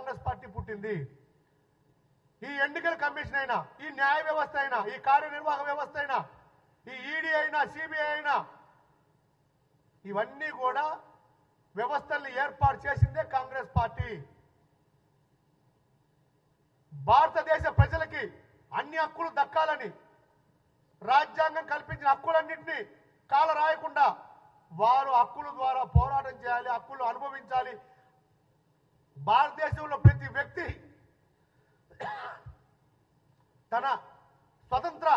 Congress party పుట్టింది. ఈ ఎన్నికల కమిషన్ అయినా ఈ న్యాయ వ్యవస్థ అయినా ఈ కార్యనిర్వాహక వ్యవస్థ అయినా ఈ ఈడీ అయినా సిబిఐ అయినా ఇవన్నీ కూడా వ్యవస్థల్ని ఏర్పాటు చేసిందే కాంగ్రెస్ పార్టీ. భారతదేశ ప్రజలకి అన్ని హక్కులు దక్కాలని రాజ్యాంగం కల్పించిన హక్కులన్నింటినీ కాల రాయకుండా వారు హక్కుల ద్వారా పోరాటం చేయాలి హక్కులు అనుభవించాలి భారతదేశంలో ప్రతి వ్యక్తి తన స్వతంత్ర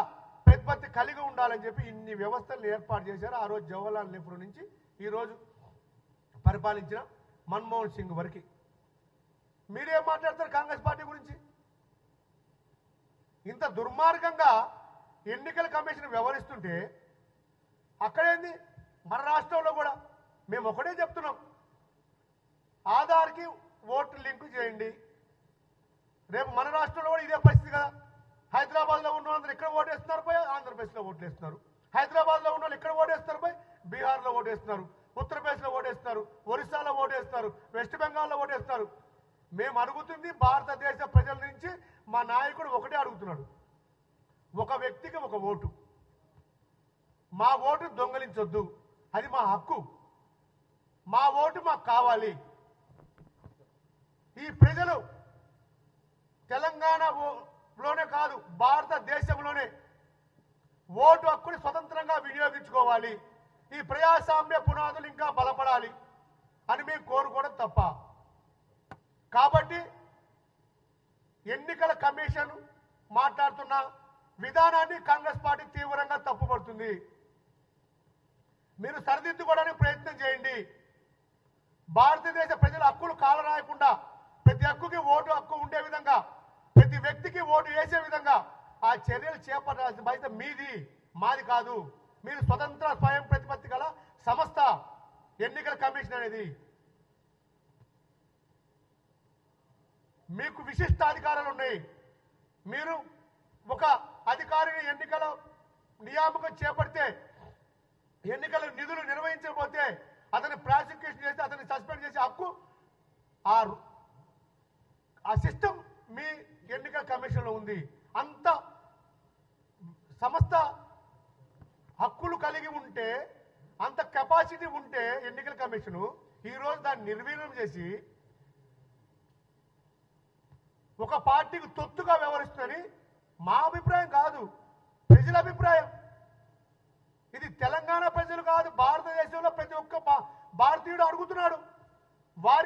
ప్రతిపత్తి కలిగి ఉండాలని చెప్పి ఇన్ని వ్యవస్థలు ఏర్పాటు చేశారు. ఆ రోజు జవహర్లాల్ నెహ్రూ నుంచి ఈరోజు పరిపాలించిన మన్మోహన్ సింగ్ వరకు. మీరేం మాట్లాడతారు కాంగ్రెస్ పార్టీ గురించి? ఇంత దుర్మార్గంగా ఎన్నికల కమిషన్ వ్యవహరిస్తుంటే అక్కడేంది మన రాష్ట్రంలో కూడా మేము ఒకటే చెప్తున్నాం. ఓటు లింకు చేయండి. రేపు మన రాష్ట్రంలో కూడా ఇదే పరిస్థితి కదా. హైదరాబాద్లో ఉన్న వాళ్ళందరూ ఇక్కడ ఓటేస్తున్నారు పోయి ఆంధ్రప్రదేశ్లో ఓట్లేస్తున్నారు. హైదరాబాద్లో ఉన్న వాళ్ళు ఇక్కడ ఓటేస్తున్నారు పోయి బీహార్లో ఓటేస్తున్నారు. ఉత్తరప్రదేశ్లో ఓటేస్తున్నారు. ఒరిస్సాలో ఓటేస్తారు వెస్ట్ బెంగాల్లో ఓటేస్తారు మేము అడుగుతుంది భారతదేశ ప్రజల నుంచి మా నాయకుడు ఒకటే అడుగుతున్నాడు. ఒక వ్యక్తికి ఒక ఓటు. మా ఓటు దొంగలించొద్దు. అది మా హక్కు. మా ఓటు మాకు కావాలి. ఈ ప్రజలు తెలంగాణలోనే కాదు భారతదేశంలోనే ఓటు హక్కుని స్వతంత్రంగా వినియోగించుకోవాలి. ఈ ప్రజాస్వామ్య పునాదులు ఇంకా బలపడాలి అని మేము కోరుకోవడం తప్ప. కాబట్టి ఎన్నికల కమిషన్ మాట్లాడుతున్న విధానాన్ని కాంగ్రెస్ పార్టీ తీవ్రంగా తప్పుపడుతుంది. మీరు సరిదిద్దుకోవడానికి ప్రయత్నం చేయండి. భారతదేశ ప్రజల హక్కులు కాలరాయకుండా ప్రతి హక్కుకి ఓటు హక్కు ఉండే విధంగా ప్రతి వ్యక్తికి ఓటు వేసే విధంగా ఆ చర్యలు చేపట్టాల్సిన బాధ్యత మీది మాది కాదు. మీరు స్వతంత్ర స్వయం ప్రతిపత్తి గల సంస్థ ఎన్నికల కమిషన్ అనేది. మీకు విశిష్ట అధికారాలు ఉన్నాయి. మీరు ఒక అధికారిని ఎన్నికల నియామకం చేపడితే ఎన్నికల నిధులు నిర్వహించకపోతే అతని ప్రాసిక్యూషన్ చేసి అతన్ని సస్పెండ్ చేసే హక్కు ఆ రు- ఆ సిస్టమ్ మీ ఎన్నికల కమిషన్లో ఉంది. అంత సమస్త హక్కులు కలిగి ఉంటే అంత కెపాసిటీ ఉంటే ఎన్నికల కమిషను ఈరోజు దాన్ని నిర్వీర్యం చేసి ఒక పార్టీకి తొత్తుగా వ్యవహరిస్తుందని మా అభిప్రాయం కాదు. ప్రజల అభిప్రాయం. ఇది తెలంగాణ ప్రజలు కాదు భారతదేశంలో ప్రతి ఒక్క భారతీయుడు అడుగుతున్నాడు.